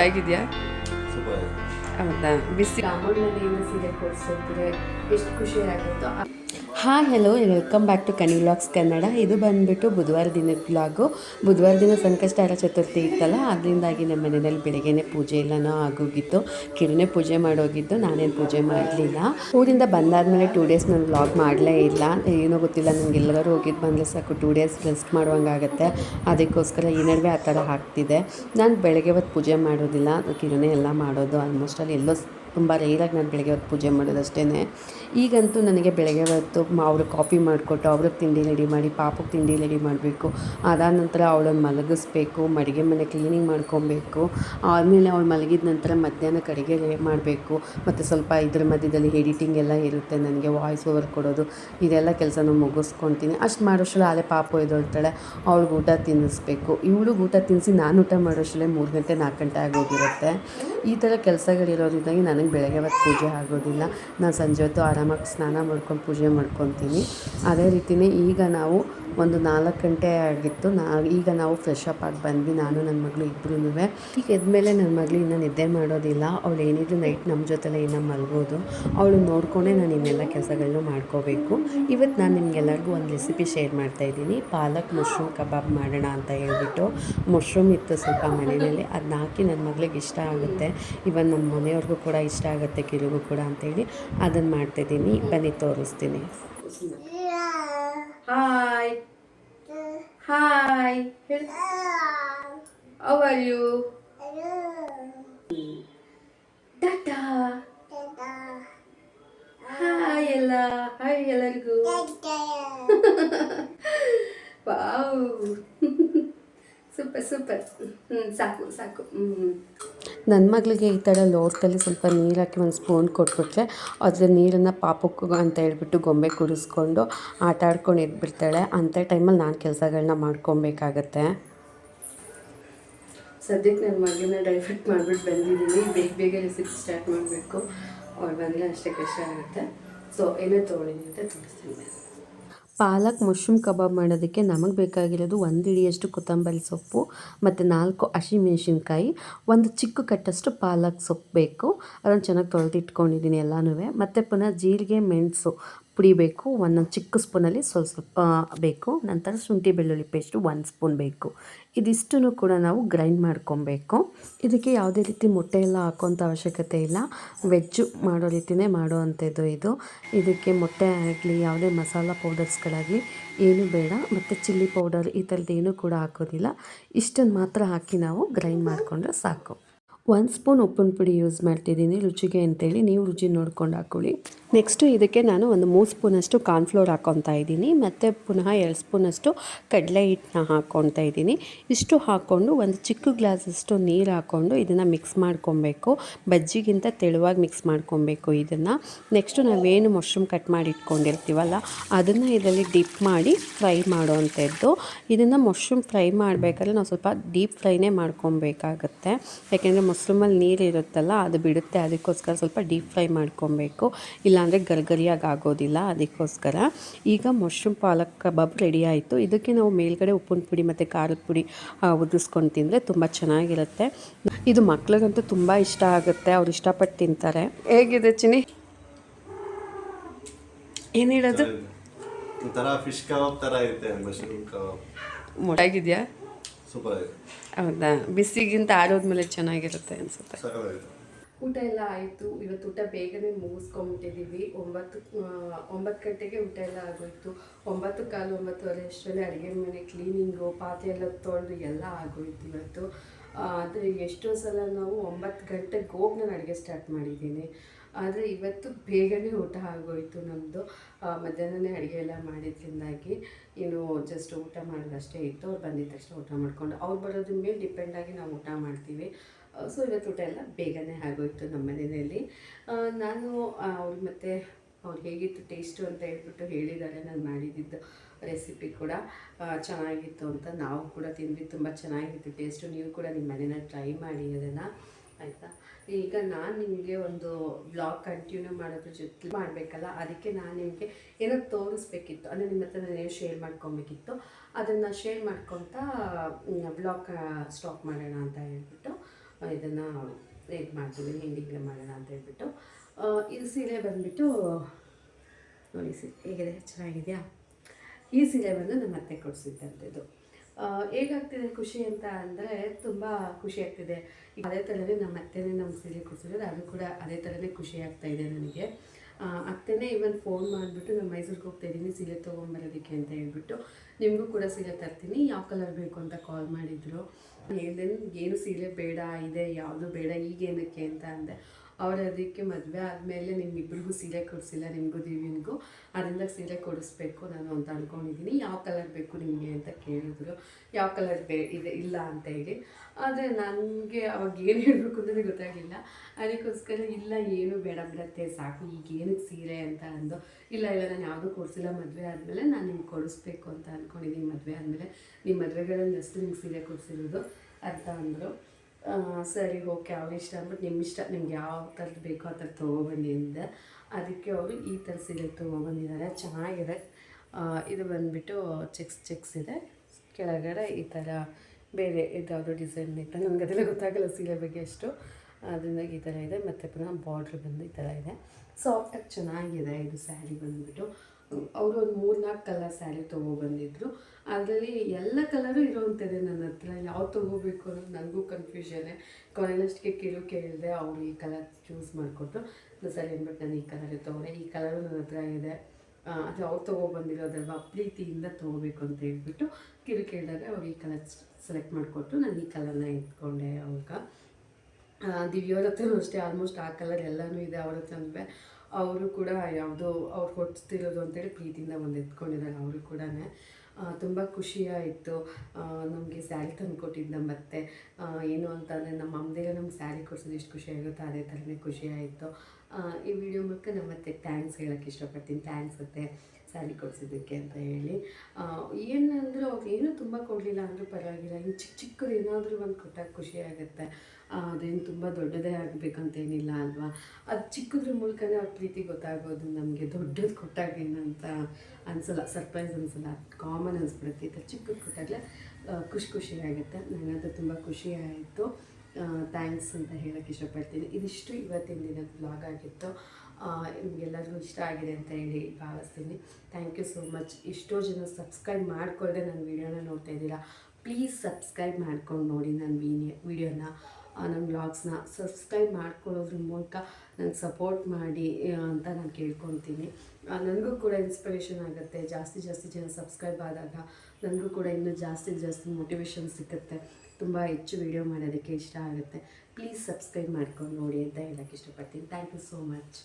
ಆಗಿದೆಯಾ? ಸೂಪರ್. ಹೌದಾ? ಬಿಸಿ ಕಾಮಣ್ಣನೇನು ಸೀರೆ ಕೊಡ್ಸಿದ್ರೆ ಎಷ್ಟು ಖುಷಿ ಆಗುತ್ತೋ hi hello welcome back to Kani vlogs Kannada ಇದು ಬಂದುಬಿಟ್ಟು ಬುಧವಾರ ದಿನದ ವ್ಲಾಗು ಬುಧವಾರ ದಿನ ಸಂಕಷ್ಟಾರ ಚತುರ್ಥಿ ಇತ್ತಲ್ಲ ಅದರಿಂದಾಗಿ ನಮ್ಮ ಮನೆಯಲ್ಲಿ ಬೆಳಗ್ಗೆನೇ ಪೂಜೆ ಎಲ್ಲನೂ ಆಗೋಗಿತ್ತು. ಕಿರಣೆ ಪೂಜೆ ಮಾಡೋಗಿದ್ದು ನಾನೇನು ಪೂಜೆ ಮಾಡಲಿಲ್ಲ. ಊರಿಂದ ಬಂದಾದಮೇಲೆ ಟೂ ಡೇಸ್ ನಾನು ವ್ಲಾಗ್ ಮಾಡಲೇ ಇಲ್ಲ. ಏನೋ ಗೊತ್ತಿಲ್ಲ ನನಗೆ ಎಲ್ಲರೂ ಹೋಗಿದ್ದು ಬಂದರೆ ಸಾಕು ಟೂ ಡೇಸ್ ರೆಸ್ಟ್ ಮಾಡುವಂಗಾಗತ್ತೆ. ಅದಕ್ಕೋಸ್ಕರ ಈ ನಡುವೆ ಆ ಥರ ಆಗ್ತಿದೆ. ನಾನು ಬೆಳಗ್ಗೆ ಹೊತ್ತು ಪೂಜೆ ಮಾಡೋದಿಲ್ಲ ಕಿರಣೆ ಎಲ್ಲ ಮಾಡೋದು ಆಲ್ಮೋಸ್ಟ್ ಅಲ್ಲಿ ಎಲ್ಲೋ ತುಂಬ ರೇರಾಗಿ ನಾನು ಬೆಳಗ್ಗೆ ಹೊತ್ತು ಪೂಜೆ ಮಾಡೋದು ಅಷ್ಟೇ ಈಗಂತೂ ನನಗೆ ಬೆಳಗ್ಗೆ ಹೊತ್ತು ಅವ್ರಿಗೆ ಕಾಫಿ ಮಾಡಿಕೊಟ್ಟು ಅವ್ರಿಗೆ ತಿಂಡಿ ರೆಡಿ ಮಾಡಿ ಪಾಪಕ್ಕೆ ತಿಂಡಿ ರೆಡಿ ಮಾಡಬೇಕು. ಅದಾದ ನಂತರ ಅವಳನ್ನು ಮಲಗಿಸ್ಬೇಕು, ಮಡಿಗೆ ಮನೆ ಕ್ಲೀನಿಂಗ್ ಮಾಡ್ಕೊಬೇಕು. ಆಮೇಲೆ ಅವಳು ಮಲಗಿದ ನಂತರ ಮಧ್ಯಾಹ್ನ ಕಡೆಗೆ ಮಾಡಬೇಕು. ಮತ್ತು ಸ್ವಲ್ಪ ಇದ್ರ ಮಧ್ಯದಲ್ಲಿ ಎಡಿಟಿಂಗ್ ಎಲ್ಲ ಇರುತ್ತೆ ನನಗೆ, ವಾಯ್ಸ್ ಓವರ್ ಕೊಡೋದು. ಇದೆಲ್ಲ ಕೆಲಸನೂ ಮುಗಿಸ್ಕೊತೀನಿ. ಅಷ್ಟು ಮಾಡೋಷ್ಟರಲ್ಲಿ ಅಲ್ಲೇ ಪಾಪ ಎದೊಳ್ತಾಳೆ, ಅವಳಿಗೆ ಊಟ ತಿನ್ನಿಸ್ಬೇಕು. ಇವಳು ಊಟ ತಿನ್ನಿಸಿ ನಾನು ಊಟ ಮಾಡೋಷ್ಟರಲ್ಲೇ ಮೂರು ಗಂಟೆ ನಾಲ್ಕು ಗಂಟೆ ಆಗೋಗಿರುತ್ತೆ. ಈ ಥರ ಕೆಲಸಗಳಿರೋದ್ರಿಂದಾಗಿ ನನಗೆ ಬೆಳಗ್ಗೆ ಹೊತ್ತು ಪೂಜೆ ಆಗೋದಿಲ್ಲ. ನಾನು ಸಂಜೆ ಹೊತ್ತು ಆರಾಮಾಗಿ ಸ್ನಾನ ಮಾಡ್ಕೊಂಡು ಪೂಜೆ ಮಾಡ್ಕೊತೀನಿ. ಅದೇ ರೀತಿಯೇ ಈಗ ನಾವು ಒಂದು ನಾಲ್ಕು ಗಂಟೆ ಆಗಿತ್ತು. ನಾ, ಈಗ ನಾವು ಫ್ರೆಶ್ ಅಪ್ ಆಗಿ ಬಂದ್ವಿ. ನಾನು ನನ್ನ ಮಗಳು ಇಬ್ಬರೂ ಈಗ ಎದ್ಮೇಲೆ ನನ್ನ ಮಗಳು ಇನ್ನೂ ನಿದ್ದೆ ಮಾಡೋದಿಲ್ಲ. ಅವಳು ಏನಿದ್ರು ನೈಟ್ ನಮ್ಮ ಜೊತೆಲೇ ಇನ್ನೂ ಮಲ್ಗೋದು. ಅವಳು ನೋಡಿಕೊಂಡೇ ನಾನು ಇನ್ನೆಲ್ಲ ಕೆಲಸಗಳನ್ನೂ ಮಾಡ್ಕೋಬೇಕು. ಇವತ್ತು ನಾನು ನಿಮಗೆಲ್ಲರಿಗೂ ಒಂದು ರೆಸಿಪಿ ಶೇರ್ ಮಾಡ್ತಾ ಇದ್ದೀನಿ. ಪಾಲಕ್ ಮಶ್ರೂಮ್ ಕಬಾಬ್ ಮಾಡೋಣ ಅಂತ ಹೇಳ್ಬಿಟ್ಟು ಮಶ್ರೂಮ್ ಇತ್ತು ಸ್ವಲ್ಪ ಮನೆಯಲ್ಲಿ. ಅದನ್ನ ಹಾಕಿ ನನ್ನ ಮಗಳಿಗೆ ಇಷ್ಟ ಆಗುತ್ತೆ. ಇವನ್ ನಮ್ಮ ಮನೆಯವ್ರಿಗೂ ಕೂಡ ಇಷ್ಟ ಆಗುತ್ತೆ, ಕಿರುಗೂ ಕೂಡ ಅಂತೇಳಿ. ಅದನ್ನು ಮಾಡ್ತಾಯಿದ್ದೀನಿ ಬನ್ನಿ, ತೋರಿಸ್ತೀನಿ. Hi hi how are you Tata hi ಎಲ್ಲ ಹಾಯ್ ಎಲ್ಲರಿಗೂ ವಾವ್ ಸೂಪರ್ ಸೂಪರ್ ಹ್ಞೂ ಸಾಕು ಸಾಕು ಹ್ಞೂ ನನ್ನ ಮಗಳಿಗೆ ಈ ಥರ ಲೋಟದಲ್ಲಿ ಸ್ವಲ್ಪ ನೀರು ಹಾಕಿ ಒಂದು ಸ್ಪೂನ್ ಕೊಟ್ಬಿಟ್ರೆ ಅದರ ನೀರನ್ನು ಪಾಪಕ್ಕೂ ಅಂತ ಹೇಳ್ಬಿಟ್ಟು ಗೊಂಬೆ ಕುಡಿಸ್ಕೊಂಡು ಆಟ ಆಡ್ಕೊಂಡು ಇದ್ಬಿಡ್ತಾಳೆ. ಅಂಥ ಟೈಮಲ್ಲಿ ನಾನು ಕೆಲಸಗಳನ್ನ ಮಾಡ್ಕೊಬೇಕಾಗತ್ತೆ. ಸದ್ಯಕ್ಕೆ ನನ್ನ ಮಗಳನ್ನ ಡೈವರ್ಟ್ ಮಾಡಿಬಿಟ್ಟು ಬಂದಿದ್ದೀನಿ. ಬೇಗ ಬೇಗ ರೆಸಿಪಿ ಸ್ಟಾರ್ಟ್ ಮಾಡಬೇಕು. ಅವ್ರು ಬಂದರೆ ಅಷ್ಟೇ ಕಷ್ಟ ಆಗುತ್ತೆ. ಸೊ ಏನೇ ತೊಗೊಳ್ಳಿ ಅಂತ ತೋರಿಸ್ತೀನಿ. ಪಾಲಕ್ ಮಶ್ರೂಮ್ ಕಬಾಬ್ ಮಾಡೋದಕ್ಕೆ ನಮಗೆ ಬೇಕಾಗಿರೋದು ಒಂದು ಹಿಡಿಯಷ್ಟು ಕೊತ್ತಂಬರಿ ಸೊಪ್ಪು ಮತ್ತು ನಾಲ್ಕು ಹಸಿಮೆಣಸಿನ್ಕಾಯಿ ಒಂದು ಚಿಕ್ಕ ಕಟ್ಟಷ್ಟು ಪಾಲಕ್ ಸೊಪ್ಪು ಬೇಕು. ಅದನ್ನು ಚೆನ್ನಾಗಿ ತೊಳೆದಿಟ್ಕೊಂಡಿದ್ದೀನಿ ಎಲ್ಲನೂ ಮತ್ತು ಪುನಃ ಜೀರಿಗೆ, ಮೆಣಸು ಪುಡಿ ಬೇಕು ಒಂದೊಂದು ಚಿಕ್ಕ ಸ್ಪೂನಲ್ಲಿ ಸ್ವಲ್ಪ ಸ್ವಲ್ಪ ಬೇಕು. ನಂತರ ಶುಂಠಿ ಬೆಳ್ಳುಳ್ಳಿ ಪೇಸ್ಟು ಒಂದು ಸ್ಪೂನ್ ಬೇಕು. ಇದಿಷ್ಟನ್ನು ಕೂಡ ನಾವು ಗ್ರೈಂಡ್ ಮಾಡ್ಕೊಬೇಕು. ಇದಕ್ಕೆ ಯಾವುದೇ ರೀತಿ ಮೊಟ್ಟೆ ಎಲ್ಲ ಹಾಕೋಂಥ ಅವಶ್ಯಕತೆ ಇಲ್ಲ. ವೆಜ್ಜು ಮಾಡೋ ರೀತಿಯೇ ಮಾಡುವಂಥದ್ದು ಇದು. ಇದಕ್ಕೆ ಮೊಟ್ಟೆ ಆಗಲಿ, ಯಾವುದೇ ಮಸಾಲ ಪೌಡರ್ಸ್ಗಳಾಗಲಿ ಏನೂ ಬೇಡ. ಮತ್ತು ಚಿಲ್ಲಿ ಪೌಡರ್ ಈ ಥರದ್ದು ಏನೂ ಕೂಡ ಹಾಕೋದಿಲ್ಲ. ಇಷ್ಟನ್ನು ಮಾತ್ರ ಹಾಕಿ ನಾವು ಗ್ರೈಂಡ್ ಮಾಡಿಕೊಂಡ್ರೆ ಸಾಕು. ಒಂದು ಸ್ಪೂನ್ ಉಪ್ಪಿನ ಪುಡಿ ಯೂಸ್ ಮಾಡ್ತಿದ್ದೀನಿ, ರುಚಿಗೆ ಅಂತೇಳಿ ನೀವು ರುಚಿ ನೋಡ್ಕೊಂಡು ಹಾಕ್ಕೊಳ್ಳಿ ನೆಕ್ಸ್ಟು ಇದಕ್ಕೆ ನಾನು ಒಂದು ಮೂರು ಸ್ಪೂನಷ್ಟು ಕಾರ್ನ್ಫ್ಲೋರ್ ಹಾಕ್ಕೊತಾ ಇದ್ದೀನಿ, ಮತ್ತು ಪುನಃ ಎರಡು ಸ್ಪೂನಷ್ಟು ಕಡಲೆ ಹಿಟ್ಟನ್ನ ಹಾಕ್ಕೊತಾ ಇದ್ದೀನಿ. ಇಷ್ಟು ಹಾಕ್ಕೊಂಡು ಒಂದು ಚಿಕ್ಕ ಗ್ಲಾಸಷ್ಟು ನೀರು ಹಾಕ್ಕೊಂಡು ಇದನ್ನು ಮಿಕ್ಸ್ ಮಾಡ್ಕೊಬೇಕು, ಬಜ್ಜಿಗಿಂತ ತೆಳುವಾಗಿ ಮಿಕ್ಸ್ ಮಾಡ್ಕೊಬೇಕು ಇದನ್ನು. ನೆಕ್ಸ್ಟು ನಾವೇನು ಮಶ್ರೂಮ್ ಕಟ್ ಮಾಡಿ ಇಟ್ಕೊಂಡಿರ್ತೀವಲ್ಲ, ಅದನ್ನು ಇದರಲ್ಲಿ ಡಿಪ್ ಮಾಡಿ ಫ್ರೈ ಮಾಡುವಂಥದ್ದು. ಇದನ್ನು ಮಶ್ರೂಮ್ ಫ್ರೈ ಮಾಡಬೇಕಾದ್ರೆ ನಾವು ಸ್ವಲ್ಪ ಡೀಪ್ ಫ್ರೈನೇ ಮಾಡ್ಕೊಬೇಕಾಗತ್ತೆ. ಯಾಕೆಂದರೆ ಮಶ್ರೂಮಲ್ಲಿ ನೀರು ಇರುತ್ತಲ್ಲ ಅದು ಬಿಡುತ್ತೆ. ಅದಕ್ಕೋಸ್ಕರ ಸ್ವಲ್ಪ ಡೀಪ್ ಫ್ರೈ ಮಾಡ್ಕೊಬೇಕು. ಇಲ್ಲಾಂದರೆ ಗರ್ಗರಿಯಾಗಿ ಆಗೋದಿಲ್ಲ ಅದಕ್ಕೋಸ್ಕರ. ಈಗ ಮಶ್ರೂಮ್ ಪಾಲಕ್ ಕಬಾಬ್ ರೆಡಿ ಆಯಿತು. ಇದಕ್ಕೆ ನಾವು ಮೇಲ್ಗಡೆ ಉಪ್ಪಿನ ಪುಡಿ ಮತ್ತು ಖಾರದ ಪುಡಿ ಉದುರಿಸ್ಕೊಂಡು ತಿಂದರೆ ತುಂಬ ಚೆನ್ನಾಗಿರುತ್ತೆ. ಇದು ಮಕ್ಳಿಗಂತೂ ತುಂಬ ಇಷ್ಟ ಆಗುತ್ತೆ. ಅವ್ರು ಇಷ್ಟಪಟ್ಟು ತಿಂತಾರೆ. ಹೇಗಿದೆ ಚಿನಿ ಏನು ಹೇಳೋದು? ಒಂಥರ ಫಿಶ್ ಕಬಾಬ್ ಥರ ಇರುತ್ತೆ ಮಶ್ರೂಮ್ ಕಬಾಬ್. ಮೊಟಾಗಿದೆಯಾ ಸೂಪರ್ ಆಗಿದೆ. ಹೌದಾ? ಬಿಸಿಗಿಂತ ಆಡೋದ್ಮೇಲೆ ಚೆನ್ನಾಗಿರುತ್ತೆ ಅನ್ಸುತ್ತೆ. ಊಟ ಎಲ್ಲ ಆಯಿತು. ಇವತ್ತು ಊಟ ಬೇಗನೆ ಮುಗಿಸ್ಕೊಂಬಿಟ್ಟಿದ್ದೀವಿ. ಒಂಬತ್ತು ಒಂಬತ್ತು ಗಂಟೆಗೆ ಊಟ ಎಲ್ಲ ಆಗೋಯ್ತು. ಒಂಬತ್ತು ಕಾಲು ಒಂಬತ್ತುವರೆ ಅಷ್ಟರಲ್ಲಿ ಅಡುಗೆ ಮನೆ ಕ್ಲೀನಿಂಗು ಪಾತ್ರೆ ಎಲ್ಲ ತೊಳೆದು ಎಲ್ಲ ಆಗೋಯ್ತು ಇವತ್ತು. ಆದರೆ ಎಷ್ಟೋ ಸಲ ನಾವು ಒಂಬತ್ತು ಗಂಟೆಗೆ ಹೋಗಿ ನಾನು ಅಡುಗೆ ಸ್ಟಾರ್ಟ್ ಮಾಡಿದ್ದೀನಿ. ಆದರೆ ಇವತ್ತು ಬೇಗನೆ ಊಟ ಆಗೋಯ್ತು ನಮ್ಮದು ಮಧ್ಯಾಹ್ನನೇ ಅಡುಗೆ ಎಲ್ಲ ಮಾಡಿದ್ರಿಂದಾಗಿ ಏನು ಜಸ್ಟ್ ಊಟ ಮಾಡೋದಷ್ಟೇ ಇತ್ತು. ಅವ್ರು ಬಂದಿದ್ದ ತಕ್ಷಣ ಊಟ ಮಾಡಿಕೊಂಡು ಅವ್ರು ಬರೋದ್ರ ಮೇಲೆ ಡಿಪೆಂಡಾಗಿ ನಾವು ಊಟ ಮಾಡ್ತೀವಿ. ಸೊ ಇವತ್ತು ಊಟ ಎಲ್ಲ ಬೇಗನೆ ಆಗೋಯ್ತು ನಮ್ಮ ಮನೆಯಲ್ಲಿ. ನಾನು ಅವ್ರು ಮತ್ತು ಅವ್ರು ಹೇಗಿತ್ತು ಟೇಸ್ಟು ಅಂತ ಹೇಳ್ಬಿಟ್ಟು ಹೇಳಿದ್ದಾರೆ. ನಾನು ಮಾಡಿದ್ದಿದ್ದು ರೆಸಿಪಿ ಕೂಡ ಚೆನ್ನಾಗಿತ್ತು ಅಂತ ನಾವು ಕೂಡ ತಿಂದ್ವಿ. ತುಂಬ ಚೆನ್ನಾಗಿತ್ತು ಟೇಸ್ಟು ನೀವು ಕೂಡ ನಿಮ್ಮ ಮನೇನ ಟ್ರೈ ಮಾಡಿ ಅದನ್ನು. ಆಯಿತಾ? ಈಗ ನಾನು ನಿಮಗೆ ಒಂದು ಬ್ಲಾಗ್ ಕಂಟಿನ್ಯೂ ಮಾಡೋದ್ರ ಜೊತೆ ಮಾಡಬೇಕಲ್ಲ, ಅದಕ್ಕೆ ನಾನು ನಿಮಗೆ ಏನೋ ತೋರಿಸ್ಬೇಕಿತ್ತು. ಅಂದರೆ ನಿಮ್ಮ ಹತ್ರ ನಾನು ಏನು ಶೇರ್ ಮಾಡ್ಕೊಬೇಕಿತ್ತು. ಅದನ್ನು ಶೇರ್ ಮಾಡ್ಕೊತಾ ಬ್ಲಾಗ್ ಸ್ಟಾಪ್ ಮಾಡೋಣ ಅಂತ ಹೇಳ್ಬಿಟ್ಟು ಇದನ್ನು ಇದು ಮಾಡ್ತೀವಿ ಎಂಡಿಂಗ್ ಮಾಡೋಣ ಅಂತ ಹೇಳ್ಬಿಟ್ಟು. ಇದು ಸೀರೆ ಬಂದುಬಿಟ್ಟು, ನೋಡಿ ಸೀರೆ ಹೇಗಿದೆ? ಚೆನ್ನಾಗಿದೆಯಾ? ಈ ಸೀರೆ ಬಂದು ನಮ್ಮ ಅತ್ತೆ ಕೊಡಿಸಿದ್ದಂಥದ್ದು ಹೇಗಾಗ್ತಿದೆ ಖುಷಿ ಅಂತ ಅಂದರೆ ತುಂಬ ಖುಷಿ ಆಗ್ತಿದೆ. ಅದೇ ಥರನೇ ನಮ್ಮ ಅತ್ತೆನೇ ನಮ್ಮ ಸೀರೆ ಕೊಡಿಸಿದ್ರೆ ಅದು ಕೂಡ ಅದೇ ಥರನೇ ಖುಷಿ ಆಗ್ತಾ ಇದೆ ನನಗೆ. ಅತ್ತೆನೇ ಇವನ್ ಫೋನ್ ಮಾಡಿಬಿಟ್ಟು ನಾನು ಮೈಸೂರಿಗೆ ಹೋಗ್ತಾ ಇದ್ದೀನಿ, ಸೀರೆ ತೊಗೊಂಬರೋದಕ್ಕೆ ಅಂತ ಹೇಳ್ಬಿಟ್ಟು ನಿಮಗೂ ಕೂಡ ಸೀರೆ ತರ್ತೀನಿ, ಯಾವ ಕಲರ್ ಬೇಕು ಅಂತ ಕಾಲ್ ಮಾಡಿದ್ರು. ಹೇಳಿದೆ, ಏನು ಸೀರೆ ಬೇಡ, ಇದೆ ಯಾವುದು ಬೇಡ, ಈಗೇನಕ್ಕೆ? ಅಂತ ಅಂದೆ. ಅವ್ರು ಅದಕ್ಕೆ ಮದುವೆ ಆದಮೇಲೆ ನಿಮ್ಮಿಬ್ರಿಗೂ ಸೀರೆ ಕೊಡಿಸಿಲ್ಲ, ನಿಮಗೂ ದಿವ್ಯನಿಗೂ. ಅದರಿಂದ ಸೀರೆ ಕೊಡಿಸ್ಬೇಕು ನಾನು ಅಂತ ಅಂದ್ಕೊಂಡಿದ್ದೀನಿ ಯಾವ ಕಲರ್ ಬೇಕು ನಿಮಗೆ ಅಂತ ಕೇಳಿದ್ರು. ಯಾವ ಕಲರ್ ಬೇ, ಇದೆ, ಇಲ್ಲ ಅಂತ ಹೇಳಿ. ಆದರೆ ನನಗೆ ಅವಾಗ ಏನು ಹೇಳಬೇಕು ಅಂತಲೇ ಗೊತ್ತಾಗಿಲ್ಲ ಅದಕ್ಕೋಸ್ಕರ ಇಲ್ಲ, ಏನು ಬೇಡ ಬಿಡತ್ತೆ ಸಾಕು, ಈಗ ಏನಕ್ಕೆ ಸೀರೆ ಅಂತ ಅಂದು. ಇಲ್ಲ ಇಲ್ಲ, ನಾನು ಯಾವುದೂ ಕೊಡಿಸಿಲ್ಲ, ಮದುವೆ ಆದಮೇಲೆ ನಾನು ನಿಮ್ಗೆ ಕೊಡಿಸ್ಬೇಕು ಅಂತ ಅಂದ್ಕೊಂಡಿದ್ದೀನಿ ಮದುವೆ ಆದಮೇಲೆ. ನಿಮ್ಮ ಮದುವೆಗಳಲ್ಲಿ ಅಷ್ಟು ನಿಮ್ಗೆ ಸೀರೆ ಕೊಡಿಸಿರೋದು ಅಂತ ಅಂದರು. ಸರಿ, ಓಕೆ, ಅವ್ರ ಇಷ್ಟ ಅಂದ್ಬಿಟ್ಟು ನಿಮ್ಮ ಇಷ್ಟ, ನಿಮ್ಗೆ ಯಾವ ಥರದ್ದು ಬೇಕೋ ಆ ಥರ ತೊಗೊಬನ್ನಿ ಅಂದೆ ಅದಕ್ಕೆ ಅವರು ಈ ಥರ ಸೀರೆ ತೊಗೊಬಂದಿದ್ದಾರೆ. ಚೆನ್ನಾಗಿದೆ. ಇದು ಬಂದುಬಿಟ್ಟು ಚೆಕ್ಸ್ ಚೆಕ್ಸ್ ಇದೆ. ಕೆಳಗಡೆ ಈ ಥರ ಬೇರೆ ಇದ್ಯಾವುದೋ ಡಿಸೈನ್ ಇತ್ತು. ನನಗೆ ಅದೆಲ್ಲ ಗೊತ್ತಾಗಲ್ಲ ಸೀರೆ ಬಗ್ಗೆ ಅಷ್ಟು. ಅದರಿಂದ ಈ ಥರ ಇದೆ. ಮತ್ತು ಪುನಃ ಬಾರ್ಡ್ರ್ ಬಂದು ಈ ಥರ ಇದೆ. ಸಾಫ್ಟಾಗಿ ಚೆನ್ನಾಗಿದೆ ಇದು ಸ್ಯಾರಿ ಬಂದುಬಿಟ್ಟು. ಅವರು ಒಂದು ಮೂರು ನಾಲ್ಕು ಕಲರ್ ಸ್ಯಾರಿ ತೊಗೊಬಂದಿದ್ರು ಅದರಲ್ಲಿ ಎಲ್ಲ ಕಲರು ಇರೋವಂಥದ್ದೇ ನನ್ನ ಹತ್ರ. ಯಾವ ತೊಗೋಬೇಕು ಅನ್ನೋದು ನನಗೂ ಕನ್ಫ್ಯೂಷನ್ನೇ ಕೊನೆಯಷ್ಟಕ್ಕೆ ಕಿರು ಕೇಳಿದೆ, ಅವರು ಈ ಕಲರ್ ಚೂಸ್ ಮಾಡಿಕೊಟ್ರು. ಸರಿ ಅಂದ್ಬಿಟ್ಟು ನಾನು ಈ ಕಲರೇ ತೊಗೊಂಡೆ ಈ ಕಲರು ನನ್ನ ಹತ್ರ ಇದೆ. ಅದು ಅವ್ರು ತೊಗೊಬಂದಿರೋದಲ್ವ ಪ್ರೀತಿಯಿಂದ ತೊಗೋಬೇಕು ಅಂತ ಹೇಳ್ಬಿಟ್ಟು ಕಿರು ಕೇಳಿದಾಗ ಅವ್ರು ಈ ಕಲರ್ ಸೆಲೆಕ್ಟ್ ಮಾಡಿಕೊಟ್ರು. ನಾನು ಈ ಕಲರ್ನ ಇಟ್ಕೊಂಡೆ ಅವಾಗ ದಿವ್ಯವ್ರ ಹತ್ರನೂ ಅಷ್ಟೇ. ಆಲ್ಮೋಸ್ಟ್ ಆ ಕಲರ್ ಎಲ್ಲನೂ ಇದೆ ಅವ್ರ ಹತ್ರ ಅವರು ಕೂಡ ಯಾವುದೋ ಅವ್ರು ಕೊಡ್ತಿರೋದು ಅಂತೇಳಿ ಪ್ರೀತಿಯಿಂದ ಒಂದು ಎತ್ಕೊಂಡಿದ್ದಾರೆ ಅವರು ಕೂಡ ತುಂಬ ಖುಷಿಯಾಯಿತು. ನಮಗೆ ಸ್ಯಾರಿ ತಂದು ಕೊಟ್ಟಿದ್ದು ಆ, ಏನು ಅಂತಂದರೆ ನಮ್ಮ ಅಮ್ಮದೇ ನಮ್ಗೆ ಸ್ಯಾರಿ ಕೊಡ್ಸೋದು ಎಷ್ಟು ಖುಷಿ ಆಗುತ್ತೋ ಅದೇ ಥರನೇ ಖುಷಿಯಾಯಿತು. ಈ ವಿಡಿಯೋ ಮೂಲಕ ನಮ್ಮ ಅತ್ತೆ ಥ್ಯಾಂಕ್ಸ್ ಹೇಳೋಕ್ಕೆ ಇಷ್ಟಪಡ್ತೀನಿ. ಥ್ಯಾಂಕ್ಸ್ ಅತ್ತೆ ಸ್ಯಾರಿ ಕೊಡಿಸಿದ್ದಕ್ಕೆ ಅಂತ ಹೇಳಿ. ಏನಂದರೂ ಅವ್ರು ಏನೂ ತುಂಬ ಕೊಡಲಿಲ್ಲ ಅಂದರೂ ಪರವಾಗಿಲ್ಲ. ಇನ್ನು ಚಿಕ್ಕ ಚಿಕ್ಕದು ಏನಾದರೂ ಒಂದು ಕೊಟ್ಟಾಗ ಖುಷಿ ಆಗುತ್ತೆ. ಆ, ಅದೇನು ತುಂಬ ದೊಡ್ಡದೇ ಆಗಬೇಕಂತೇನಿಲ್ಲ ಅಲ್ವಾ? ಅದು ಚಿಕ್ಕದ್ರ ಮೂಲಕನೇ ಅವ್ರ ಪ್ರೀತಿ ಗೊತ್ತಾಗೋದು ನಮಗೆ ದೊಡ್ಡದು ಕೊಟ್ಟಾಗ ಏನಂತ ಅನಿಸಲ್ಲ, ಸರ್ಪ್ರೈಸ್ ಅನ್ಸಲ್ಲ, ಕಾಮನ್ ಅನ್ಸ್ಬಿಡುತ್ತೆ ಈ ಥರ ಚಿಕ್ಕದು ಕೊಟ್ಟಾಗಲೇ ಖುಷಿ ಖುಷಿಯಾಗುತ್ತೆ. ನನಗಂತ ತುಂಬ ಖುಷಿ ಆಯಿತು. ಥ್ಯಾಂಕ್ಸ್ ಅಂತ ಹೇಳೋಕ್ಕೆ ಇಷ್ಟಪಡ್ತೀನಿ. ಇದಿಷ್ಟು ಇವತ್ತಿನ ದಿನದ ಬ್ಲಾಗ್ ಆಗಿತ್ತು. ನಿಮಗೆಲ್ಲರಿಗೂ ಇಷ್ಟ ಆಗಿದೆ ಅಂತ ಹೇಳಿ ಭಾವಿಸ್ತೀನಿ. ಥ್ಯಾಂಕ್ ಯು ಸೋ ಮಚ್ ಎಷ್ಟೋ ಜನ ಸಬ್ಸ್ಕ್ರೈಬ್ ಮಾಡಿಕೊಳ್ಳದೆ ನನ್ನ ವೀಡಿಯೋನ ನೋಡ್ತಾ ಇದ್ದೀರಾ ಪ್ಲೀಸ್ ಸಬ್ಸ್ಕ್ರೈಬ್ ಮಾಡ್ಕೊಂಡು ನೋಡಿ ನನ್ನ ವೀಡಿಯೋ ವೀಡಿಯೋನ ನನ್ನ ವ್ಲಾಗ್ಸ್ನ ಸಬ್ಸ್ಕ್ರೈಬ್ ಮಾಡ್ಕೊಳ್ಳೋದ್ರ ಮೂಲಕ ನನಗೆ ಸಪೋರ್ಟ್ ಮಾಡಿ ಅಂತ ನಾನು ಕೇಳ್ಕೊತೀನಿ ನನಗೂ ಕೂಡ ಇನ್ಸ್ಪಿರೇಷನ್ ಆಗುತ್ತೆ. ಜಾಸ್ತಿ ಜಾಸ್ತಿ ಜನ ಸಬ್ಸ್ಕ್ರೈಬ್ ಆದಾಗ ನನಗೂ ಕೂಡ ಇನ್ನೂ ಜಾಸ್ತಿ ಜಾಸ್ತಿ ಮೋಟಿವೇಶನ್ ಸಿಗುತ್ತೆ. ತುಂಬ ಹೆಚ್ಚು ವೀಡಿಯೋ ಮಾಡೋದಕ್ಕೆ ಇಷ್ಟ ಆಗುತ್ತೆ. ಪ್ಲೀಸ್ ಸಬ್ಸ್ಕ್ರೈಬ್ ಮಾಡ್ಕೊಂಡು ನೋಡಿ ಅಂತ ಹೇಳೋಕ್ಕೆ ಇಷ್ಟಪಡ್ತೀನಿ. Thank you so much